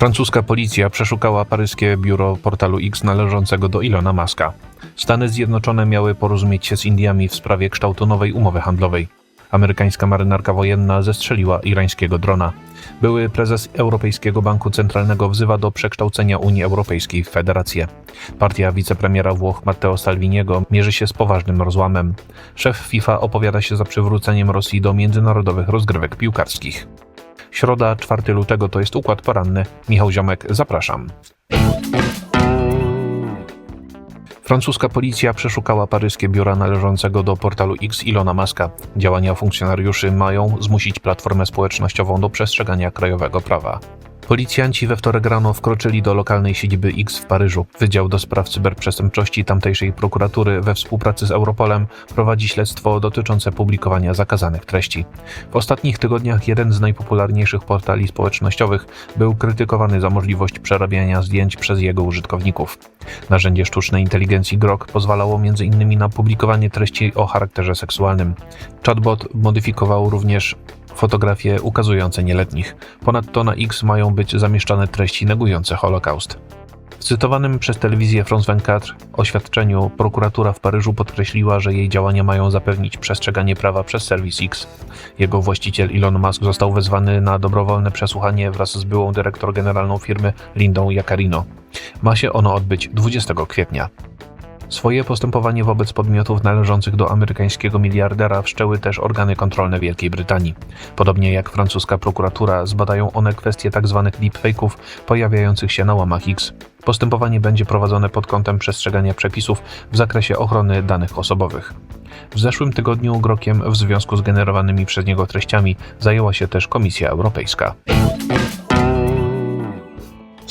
Francuska policja przeszukała paryskie biuro portalu X należącego do Ilona Maska. Stany Zjednoczone miały porozumieć się z Indiami w sprawie kształtu nowej umowy handlowej. Amerykańska marynarka wojenna zestrzeliła irańskiego drona. Były prezes Europejskiego Banku Centralnego wzywa do przekształcenia Unii Europejskiej w federację. Partia wicepremiera Włoch Matteo Salviniego mierzy się z poważnym rozłamem. Szef FIFA opowiada się za przywróceniem Rosji do międzynarodowych rozgrywek piłkarskich. Środa, 4 lutego to jest układ poranny. Michał Ziomek, zapraszam. Francuska policja przeszukała paryskie biura należącego do portalu X Ilona Maska. Działania funkcjonariuszy mają zmusić platformę społecznościową do przestrzegania krajowego prawa. Policjanci we wtorek rano wkroczyli do lokalnej siedziby X w Paryżu. Wydział do spraw cyberprzestępczości tamtejszej prokuratury we współpracy z Europolem prowadzi śledztwo dotyczące publikowania zakazanych treści. W ostatnich tygodniach jeden z najpopularniejszych portali społecznościowych był krytykowany za możliwość przerabiania zdjęć przez jego użytkowników. Narzędzie sztucznej inteligencji Grok pozwalało m.in. na publikowanie treści o charakterze seksualnym. Chatbot modyfikował również fotografie ukazujące nieletnich. Ponadto na X mają być zamieszczane treści negujące Holokaust. W cytowanym przez telewizję France 24 oświadczeniu prokuratura w Paryżu podkreśliła, że jej działania mają zapewnić przestrzeganie prawa przez serwis X. Jego właściciel Elon Musk został wezwany na dobrowolne przesłuchanie wraz z byłą dyrektor generalną firmy Lindą Jacarino. Ma się ono odbyć 20 kwietnia. Swoje postępowanie wobec podmiotów należących do amerykańskiego miliardera wszczęły też organy kontrolne Wielkiej Brytanii. Podobnie jak francuska prokuratura, zbadają one kwestie tzw. deepfake'ów pojawiających się na łamach X. Postępowanie będzie prowadzone pod kątem przestrzegania przepisów w zakresie ochrony danych osobowych. W zeszłym tygodniu grokiem w związku z generowanymi przez niego treściami zajęła się też Komisja Europejska.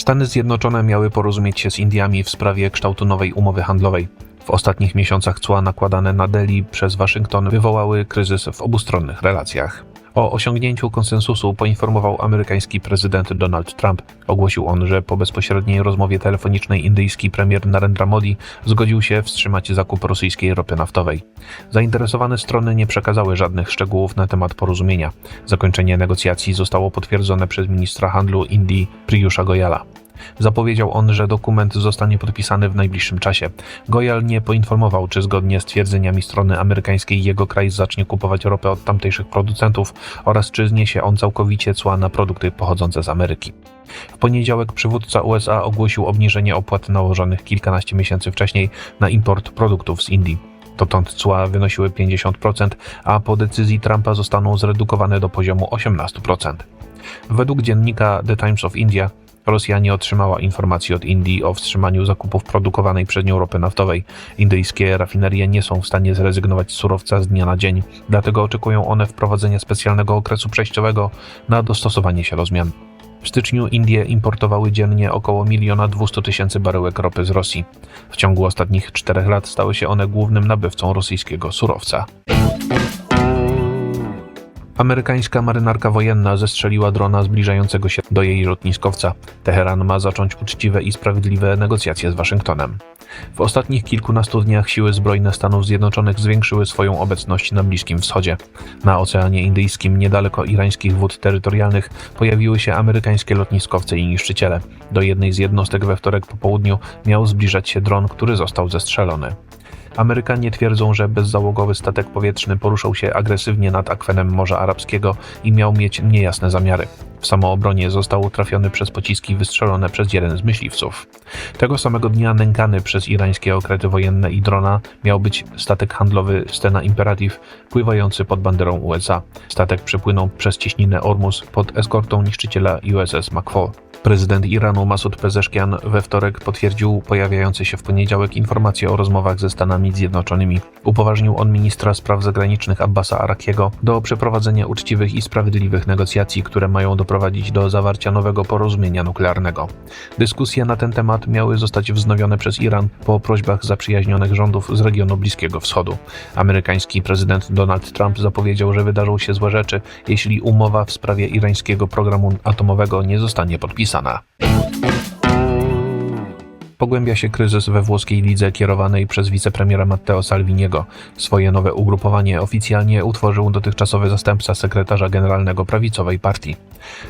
Stany Zjednoczone miały porozumieć się z Indiami w sprawie kształtu nowej umowy handlowej. W ostatnich miesiącach cła nakładane na Delhi przez Waszyngton wywołały kryzys w obustronnych relacjach. O osiągnięciu konsensusu poinformował amerykański prezydent Donald Trump. Ogłosił on, że po bezpośredniej rozmowie telefonicznej indyjski premier Narendra Modi zgodził się wstrzymać zakup rosyjskiej ropy naftowej. Zainteresowane strony nie przekazały żadnych szczegółów na temat porozumienia. Zakończenie negocjacji zostało potwierdzone przez ministra handlu Indii Priyusha Goyala. Zapowiedział on, że dokument zostanie podpisany w najbliższym czasie. Goyal nie poinformował, czy zgodnie z twierdzeniami strony amerykańskiej jego kraj zacznie kupować ropę od tamtejszych producentów oraz czy zniesie on całkowicie cła na produkty pochodzące z Ameryki. W poniedziałek przywódca USA ogłosił obniżenie opłat nałożonych kilkanaście miesięcy wcześniej na import produktów z Indii. Dotąd cła wynosiły 50%, a po decyzji Trumpa zostaną zredukowane do poziomu 18%. Według dziennika The Times of India Rosja nie otrzymała informacji od Indii o wstrzymaniu zakupów produkowanej przez nią ropy naftowej. Indyjskie rafinerie nie są w stanie zrezygnować z surowca z dnia na dzień, dlatego oczekują one wprowadzenia specjalnego okresu przejściowego na dostosowanie się do zmian. W styczniu Indie importowały dziennie około 1 200 tysięcy baryłek ropy z Rosji. W ciągu ostatnich czterech lat stały się one głównym nabywcą rosyjskiego surowca. Amerykańska marynarka wojenna zestrzeliła drona zbliżającego się do jej lotniskowca. Teheran ma zacząć uczciwe i sprawiedliwe negocjacje z Waszyngtonem. W ostatnich kilkunastu dniach siły zbrojne Stanów Zjednoczonych zwiększyły swoją obecność na Bliskim Wschodzie. Na Oceanie Indyjskim, niedaleko irańskich wód terytorialnych, pojawiły się amerykańskie lotniskowce i niszczyciele. Do jednej z jednostek we wtorek po południu miał zbliżać się dron, który został zestrzelony. Amerykanie twierdzą, że bezzałogowy statek powietrzny poruszał się agresywnie nad akwenem Morza Arabskiego i miał mieć niejasne zamiary. W samoobronie został trafiony przez pociski wystrzelone przez jeden z myśliwców. Tego samego dnia nękany przez irańskie okrety wojenne i drona miał być statek handlowy Stena Imperative pływający pod banderą USA. Statek przepłynął przez cieśninę Ormus pod eskortą niszczyciela USS McFall. Prezydent Iranu Masud Pezeszkian we wtorek potwierdził pojawiające się w poniedziałek informacje o rozmowach ze Stanami Zjednoczonymi. Upoważnił on ministra spraw zagranicznych Abbasa Arakiego do przeprowadzenia uczciwych i sprawiedliwych negocjacji, które mają doprowadzić do zawarcia nowego porozumienia nuklearnego. Dyskusje na ten temat miały zostać wznowione przez Iran po prośbach zaprzyjaźnionych rządów z regionu Bliskiego Wschodu. Amerykański prezydent Donald Trump zapowiedział, że wydarzą się złe rzeczy, jeśli umowa w sprawie irańskiego programu atomowego nie zostanie podpisana. Pogłębia się kryzys we włoskiej lidze kierowanej przez wicepremiera Matteo Salviniego. Swoje nowe ugrupowanie oficjalnie utworzył dotychczasowy zastępca sekretarza generalnego prawicowej partii.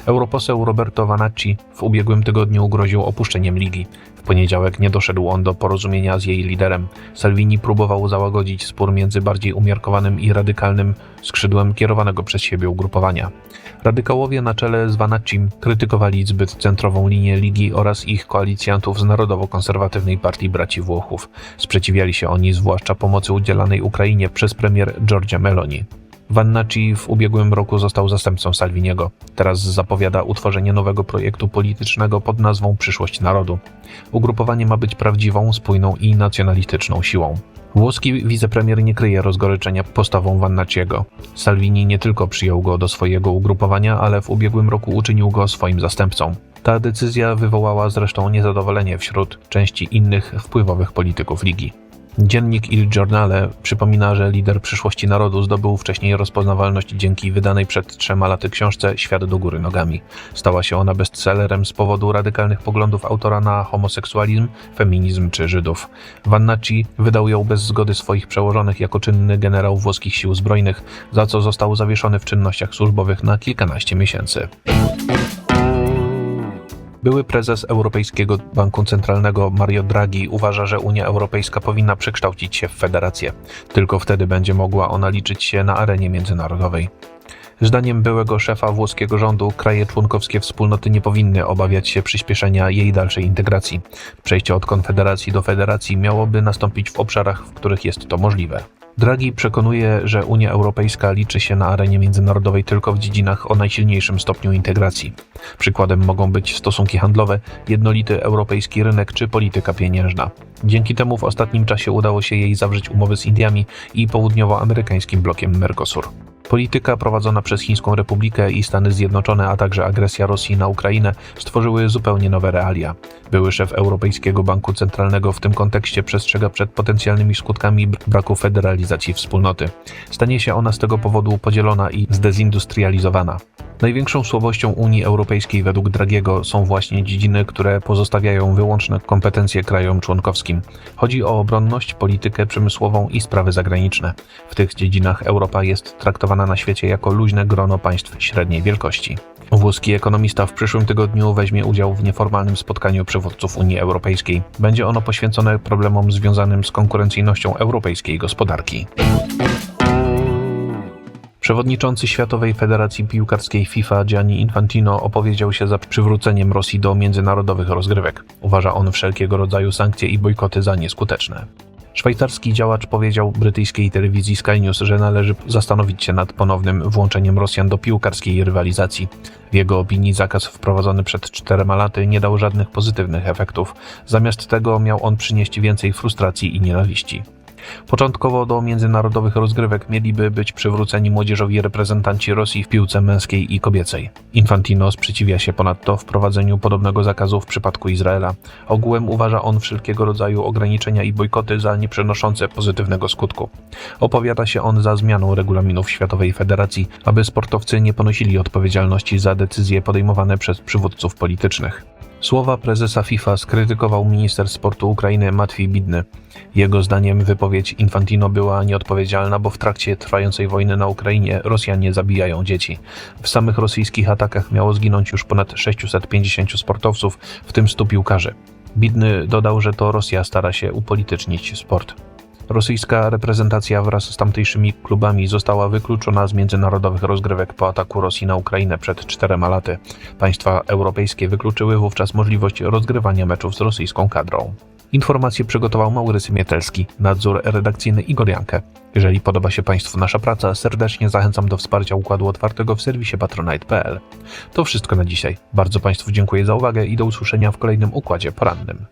Europoseł Roberto Vanacci w ubiegłym tygodniu groził opuszczeniem ligi. W poniedziałek nie doszedł on do porozumienia z jej liderem. Salvini próbował załagodzić spór między bardziej umiarkowanym i radykalnym skrzydłem kierowanego przez siebie ugrupowania. Radykałowie na czele z Vanaccim krytykowali zbyt centrową linię ligi oraz ich koalicjantów z narodowo-konserwatywnej partii braci Włochów. Sprzeciwiali się oni zwłaszcza pomocy udzielanej Ukrainie przez premier Giorgia Meloni. Vannacci w ubiegłym roku został zastępcą Salviniego. Teraz zapowiada utworzenie nowego projektu politycznego pod nazwą Przyszłość Narodu. Ugrupowanie ma być prawdziwą, spójną i nacjonalistyczną siłą. Włoski wicepremier nie kryje rozgoryczenia postawą Vannacciego. Salvini nie tylko przyjął go do swojego ugrupowania, ale w ubiegłym roku uczynił go swoim zastępcą. Ta decyzja wywołała zresztą niezadowolenie wśród części innych wpływowych polityków ligi. Dziennik Il Giornale przypomina, że lider przyszłości narodu zdobył wcześniej rozpoznawalność dzięki wydanej przed trzema laty książce Świat do góry nogami. Stała się ona bestsellerem z powodu radykalnych poglądów autora na homoseksualizm, feminizm czy Żydów. Vannacci wydał ją bez zgody swoich przełożonych jako czynny generał włoskich sił zbrojnych, za co został zawieszony w czynnościach służbowych na kilkanaście miesięcy. Były prezes Europejskiego Banku Centralnego Mario Draghi uważa, że Unia Europejska powinna przekształcić się w federację. Tylko wtedy będzie mogła ona liczyć się na arenie międzynarodowej. Zdaniem byłego szefa włoskiego rządu, kraje członkowskie wspólnoty nie powinny obawiać się przyspieszenia jej dalszej integracji. Przejście od konfederacji do federacji miałoby nastąpić w obszarach, w których jest to możliwe. Draghi przekonuje, że Unia Europejska liczy się na arenie międzynarodowej tylko w dziedzinach o najsilniejszym stopniu integracji. Przykładem mogą być stosunki handlowe, jednolity europejski rynek czy polityka pieniężna. Dzięki temu w ostatnim czasie udało się jej zawrzeć umowy z Indiami i południowoamerykańskim blokiem Mercosur. Polityka prowadzona przez Chińską Republikę i Stany Zjednoczone, a także agresja Rosji na Ukrainę stworzyły zupełnie nowe realia. Były szef Europejskiego Banku Centralnego w tym kontekście przestrzega przed potencjalnymi skutkami braku federalizacji wspólnoty. Stanie się ona z tego powodu podzielona i zdezindustrializowana. Największą słabością Unii Europejskiej według Dragiego są właśnie dziedziny, które pozostawiają wyłączne kompetencje krajom członkowskim. Chodzi o obronność, politykę przemysłową i sprawy zagraniczne. W tych dziedzinach Europa jest traktowana na świecie jako luźne grono państw średniej wielkości. Włoski ekonomista w przyszłym tygodniu weźmie udział w nieformalnym spotkaniu przywódców Unii Europejskiej. Będzie ono poświęcone problemom związanym z konkurencyjnością europejskiej gospodarki. Przewodniczący Światowej Federacji Piłkarskiej FIFA Gianni Infantino opowiedział się za przywróceniem Rosji do międzynarodowych rozgrywek. Uważa on wszelkiego rodzaju sankcje i bojkoty za nieskuteczne. Szwajcarski działacz powiedział brytyjskiej telewizji Sky News, że należy zastanowić się nad ponownym włączeniem Rosjan do piłkarskiej rywalizacji. W jego opinii zakaz wprowadzony przed czterema laty nie dał żadnych pozytywnych efektów. Zamiast tego miał on przynieść więcej frustracji i nienawiści. Początkowo do międzynarodowych rozgrywek mieliby być przywróceni młodzieżowi reprezentanci Rosji w piłce męskiej i kobiecej. Infantino sprzeciwia się ponadto wprowadzeniu podobnego zakazu w przypadku Izraela. Ogółem uważa on wszelkiego rodzaju ograniczenia i bojkoty za nieprzynoszące pozytywnego skutku. Opowiada się on za zmianą regulaminów Światowej Federacji, aby sportowcy nie ponosili odpowiedzialności za decyzje podejmowane przez przywódców politycznych. Słowa prezesa FIFA skrytykował minister sportu Ukrainy Matwiej Bidny. Jego zdaniem wypowiedź Infantino była nieodpowiedzialna, bo w trakcie trwającej wojny na Ukrainie Rosjanie zabijają dzieci. W samych rosyjskich atakach miało zginąć już ponad 650 sportowców, w tym 100 piłkarzy. Bidny dodał, że to Rosja stara się upolitycznić sport. Rosyjska reprezentacja wraz z tamtejszymi klubami została wykluczona z międzynarodowych rozgrywek po ataku Rosji na Ukrainę przed czterema laty. Państwa europejskie wykluczyły wówczas możliwość rozgrywania meczów z rosyjską kadrą. Informacje przygotował Maurycy Mietelski, nadzór redakcyjny Igor Jankę. Jeżeli podoba się Państwu nasza praca, serdecznie zachęcam do wsparcia Układu Otwartego w serwisie patronite.pl. To wszystko na dzisiaj. Bardzo Państwu dziękuję za uwagę i do usłyszenia w kolejnym Układzie Porannym.